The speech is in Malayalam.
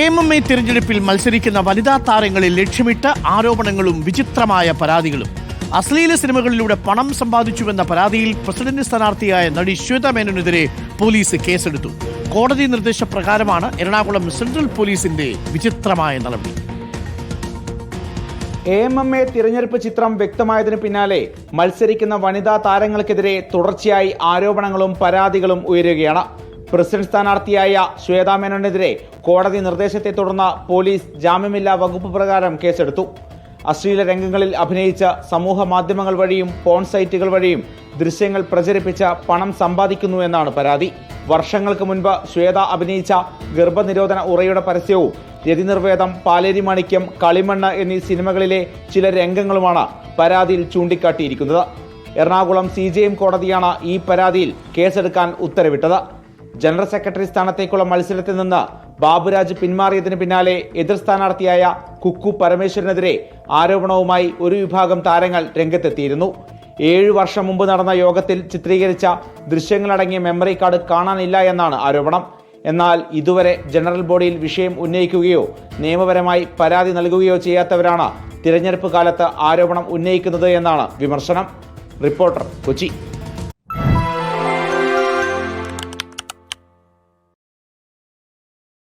എം എം എ തിരഞ്ഞെടുപ്പിൽ മത്സരിക്കുന്ന വനിതാ താരങ്ങളെ ലക്ഷ്യമിട്ട് ആരോപണങ്ങളും വിചിത്രമായ പരാതികളും. അശ്ലീല സിനിമകളിലൂടെ പണം സമ്പാദിച്ചുവെന്ന പരാതിയിൽ പ്രസിഡന്റ് സ്ഥാനാർത്ഥിയായ നടി ശ്വേത മേനോനെതിരെ പോലീസ് കേസെടുത്തു. കോടതി നിർദ്ദേശപ്രകാരമാണ് എറണാകുളം സെൻട്രൽ പോലീസിന്റെ വിചിത്രമായ നടപടി. എ എം എം തിരഞ്ഞെടുപ്പ് ചിത്രം വ്യക്തമായതിനു പിന്നാലെ മത്സരിക്കുന്ന വനിതാ താരങ്ങൾക്കെതിരെ തുടർച്ചയായി ആരോപണങ്ങളും പരാതികളും ഉയരുകയാണ്. പ്രസിഡന്റ് സ്ഥാനാർത്ഥിയായ ശ്വേതാ മേനോനെതിരെ കോടതി നിർദ്ദേശത്തെ തുടർന്ന് പോലീസ് ജാമ്യമില്ലാ വകുപ്പ് പ്രകാരം കേസെടുത്തു. അശ്ലീല രംഗങ്ങളിൽ അഭിനയിച്ച സമൂഹ മാധ്യമങ്ങൾ വഴിയും പോൺ സൈറ്റുകൾ വഴിയും ദൃശ്യങ്ങൾ പ്രചരിപ്പിച്ച പണം സമ്പാദിക്കുന്നു എന്നാണ് പരാതി. വർഷങ്ങൾക്ക് മുൻപ് ശ്വേത അഭിനയിച്ച ഗർഭനിരോധന ഉറയുടെ പരസ്യവും രതിനിർവേദം പാലേരി മാണിക്യം കളിമണ്ണ് എന്നീ സിനിമകളിലെ ചില രംഗങ്ങളുമാണ് പരാതിയിൽ ചൂണ്ടിക്കാട്ടിയിരിക്കുന്നത്. എറണാകുളം സി കോടതിയാണ് ഈ പരാതിയിൽ കേസെടുക്കാൻ ഉത്തരവിട്ടത്. ജനറൽ സെക്രട്ടറി സ്ഥാനത്തേക്കുള്ള മത്സരത്തിൽ നിന്ന് ബാബുരാജ് പിന്മാറിയതിന് പിന്നാലെ എതിർ സ്ഥാനാർത്ഥിയായ കുക്കു പരമേശ്വരനെതിരെ ആരോപണവുമായി ഒരു വിഭാഗം താരങ്ങൾ രംഗത്തെത്തിയിരുന്നു. ഏഴു വർഷം മുമ്പ് നടന്ന യോഗത്തിൽ ചിത്രീകരിച്ച ദൃശ്യങ്ങളടങ്ങിയ മെമ്മറി കാർഡ് കാണാനില്ല എന്നാണ് ആരോപണം. എന്നാൽ ഇതുവരെ ജനറൽ ബോഡിയിൽ വിഷയം ഉന്നയിക്കുകയോ നിയമപരമായി പരാതി നൽകുകയോ ചെയ്യാത്തവരാണ് തിരഞ്ഞെടുപ്പ് കാലത്ത് ആരോപണം ഉന്നയിക്കുന്നത് എന്നാണ് വിമർശനം. റിപ്പോർട്ടർ കൊച്ചി.